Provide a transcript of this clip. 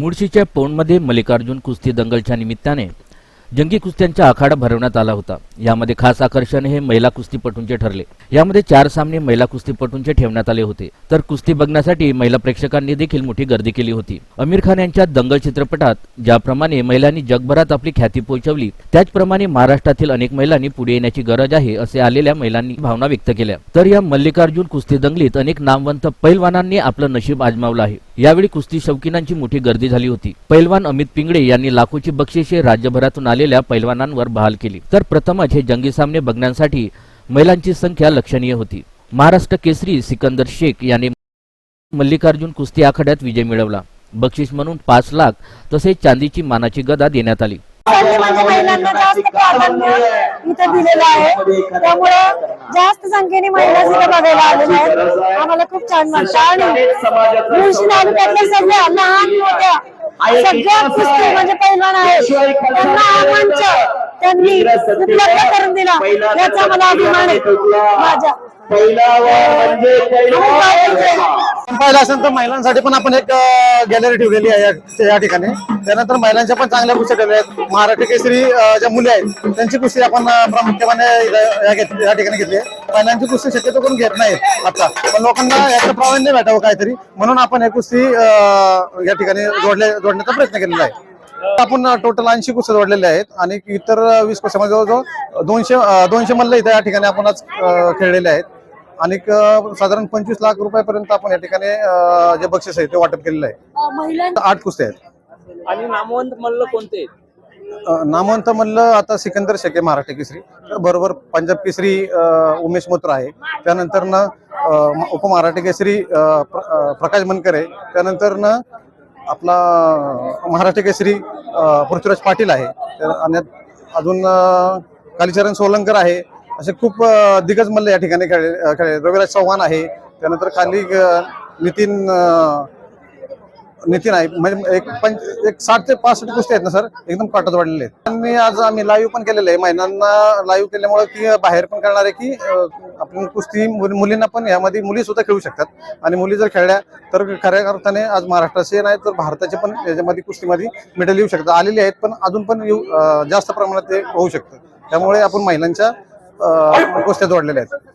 मुळशीच्या पौंडमध्ये मल्लिकार्जुन कुस्ती दंगलच्या निमित्ताने जंगी कुस्त्यांचा आखाडा भरवण्यात आला होता. यामध्ये खास आकर्षण हे महिला कुस्तीपटूंचे ठरले. यामध्ये चार सामने महिला कुस्तीपटूंचे ठेवण्यात आले होते. तर कुस्ती बघण्यासाठी महिला प्रेक्षकांनी देखील मोठी गर्दी केली होती. आमिर खान यांच्या दंगल चित्रपटात ज्याप्रमाणे महिलांनी जगभरात आपली ख्याती पोहोचवली त्याचप्रमाणे महाराष्ट्रातील अनेक महिलांनी पुढे येण्याची गरज आहे असे आलेल्या महिलांनी भावना व्यक्त केल्या. तर या मल्लिकार्जुन कुस्ती दंगलीत अनेक नामवंत पैलवानांनी आपलं नशीब आजमावलं आहे. यावेळी कुस्ती शौकीनांची मोठी गर्दी झाली होती. पैलवान अमित पिंगळे यांनी लाखोची बक्षिसे राज्यभरातून आलेल्या पैलवानांवर बहाल केली. तर प्रथमच हे जंगी सामने बघण्यासाठी महिलांची संख्या लक्षणीय होती. महाराष्ट्र केसरी सिकंदर शेख यांनी मल्लिकार्जुन कुस्ती आखाड्यात विजय मिळवला. बक्षीस म्हणून पाच लाख तसेच चांदीची मानाची गदा देण्यात आली. त्यांनी म्हणजे महिलांना जास्त प्राधान्य इथे दिलेलं आहे. त्यामुळे जास्त संख्येने महिला इथे बघायला आलेल्या आहेत. आम्हाला खूप छान वाटतं. आणि मुळशी तालुक्यातल्या सगळ्या लहान मोठ्या सगळ्या कुस्ती म्हणजे पैलवान आहेत. त्यांना हा मंच त्यांनी उपलब्ध करून दिला. याचा मला अभिमान आहे. माझ्या पाहिलं असेल तर महिलांसाठी पण आपण एक गॅलरी ठेवलेली आहे या- ठिकाणी. त्यानंतर महिलांच्या पण चांगल्या कुस्त्या ठेवल्या आहेत. महाराष्ट्र केसरी ज्या मुली आहेत त्यांची कुस्ती आपण प्रामुख्याने या या ठिकाणी घेतली आहे. महिलांची कुस्ती शक्यतो करून घेत नाहीत आता. पण लोकांना याचं प्रावीण्य भेटावं काहीतरी. म्हणून आपण हे कुस्ती या ठिकाणी जोडले जोडण्याचा प्रयत्न केलेला आहे. आपण टोटल ऐंशी कुस्त्या जोडलेल्या आहेत आणि इतर वीस कुस्त्यामध्ये जवळजवळ दोनशे दोनशे मल्ल इथं या ठिकाणी आपण आज खेळलेले आहेत. आणि साधारण पंचवीस लाख रुपयापर्यंत आपण या ठिकाणी जे बक्षीस आहे ते वाटप केलेलं आहे. आठ कुस्त्या आहेत. आणि नामवंत मल्ल कोणते नामवंत म्हणलं आता सिकंदर शेखे महाराष्ट्र केसरी. बरोबर पंजाब केसरी उमेश मोत्र आहे. त्यानंतर न उपमहाराष्ट्र केसरी प्रकाश मनकर आहे. त्यानंतर न आपला महाराष्ट्र केसरी पृथ्वीराज पाटील आहे. आणि अजून कालीचरण सोलंकर आहे. असे खूप दिग्गज मल्ल या ठिकाणी खेळले खेळले. रविराज चव्हाण आहे. त्यानंतर खाली नितीन नितीन आहे. म्हणजे एक पंच एक साठ ते पासष्ट कुस्ती आहेत ना सर? एकदम काटत वाढलेले आहेत. आणि आज आम्ही लाईव्ह पण केलेलं आहे. महिलांना लाईव्ह केल्यामुळे की बाहेर पण कळणार आहे की आपण कुस्ती मुलींना पण यामध्ये मुली सुद्धा खेळू शकतात. आणि मुली जर खेळल्या तर खऱ्या अर्थाने आज महाराष्ट्राचे नाही तर भारताचे पण याच्यामध्ये कुस्तीमध्ये मेडल येऊ शकतात. आलेले आहेत पण अजून पण येऊ जास्त प्रमाणात ते होऊ शकतं. त्यामुळे आपण महिलांच्या गोष्टी कुस्त्या जोडलेल्या आहेत.